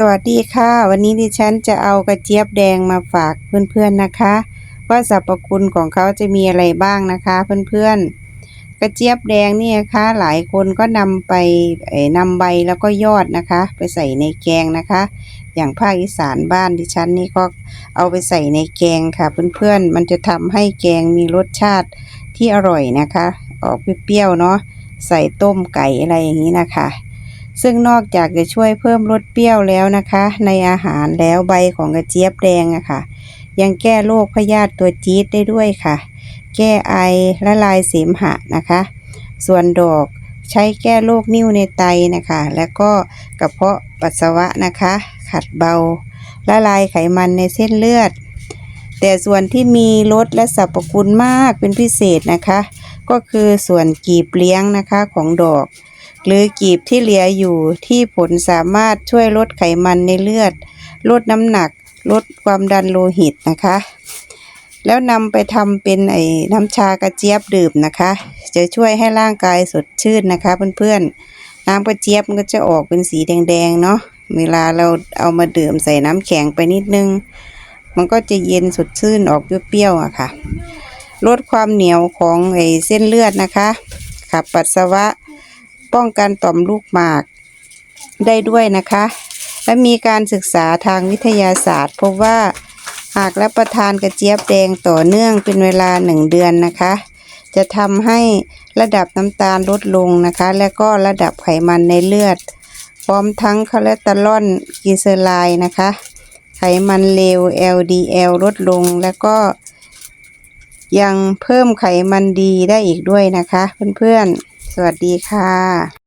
สวัสดีค่ะ วันนี้ดิฉันจะเอากระเจี๊ยบแดงมาฝากเพื่อนๆนะคะ ว่าสรรพคุณของเขาจะมีอะไรบ้างนะคะเพื่อนๆ กระเจี๊ยบแดงนี่นะคะหลายคนก็นำไปเอ่อนำใบแล้วก็ยอดนะคะ ไปใส่ในแกงนะคะ อย่างภาคอีสานบ้านดิฉันนี่ก็เอาไปใส่ในแกงค่ะเพื่อนๆ มันจะทำให้แกงมีรสชาติที่อร่อยนะคะ ออกเปรี้ยวๆเนาะใส่ต้มไก่อะไรอย่างนี้นะคะ ซึ่งนอกจากจะช่วยเพิ่มรสเปรี้ยวแล้วนะคะ ในอาหารแล้วใบของกระเจี๊ยบแดงอะค่ะ ยังแก้โรคพยาธิตัวจี๊ดได้ด้วยค่ะ แก้ไอละลายเสมหะนะคะ ส่วนดอกใช้แก้โรคนิ่วในไตนะคะ และก็กระเพาะปัสสาวะนะคะ ขัดเบาละลายไขมันในเส้นเลือด แต่ส่วนที่มีรสและสรรพคุณมากเป็นพิเศษนะคะ ก็คือส่วนกีบเลี้ยงนะคะของดอก หรือกีบที่เหลืออยู่ที่ผลสามารถช่วยลดไขมันในเลือด ลดน้ำหนัก ลดความดันโลหิตนะคะ แล้วนำไปทำเป็นไอ้น้ำชากระเจี๊ยบดื่มนะคะ จะช่วยให้ร่างกายสดชื่นนะคะเพื่อนๆ น้ำกระเจี๊ยบมันก็จะออกเป็นสีแดงๆเนาะเวลาเราเอามาดื่มใส่น้ำแข็งไปนิดนึง มันก็จะเย็นสดชื่นออกเปรี้ยวๆอะค่ะ ลดความเหนียวของไอ้เส้นเลือดนะคะ ขับปัสสาวะ ป้องกันต่อมลูกหมากได้ด้วยนะคะ และมีการศึกษาทางวิทยาศาสตร์ พบว่าหากรับประทานกระเจี๊ยบแดงต่อเนื่องเป็นเวลาหนึ่งเดือนนะคะ จะทำให้ระดับน้ำตาลลดลงนะคะ และก็ระดับไขมันในเลือด พร้อมทั้งคอเลสเตอรอลกลีเซอไรด์นะคะ ไขมันเลว LDL ลดลงและก็ยังเพิ่มไขมันดีได้อีกด้วยนะคะ เพื่อนๆ สวัสดีค่ะ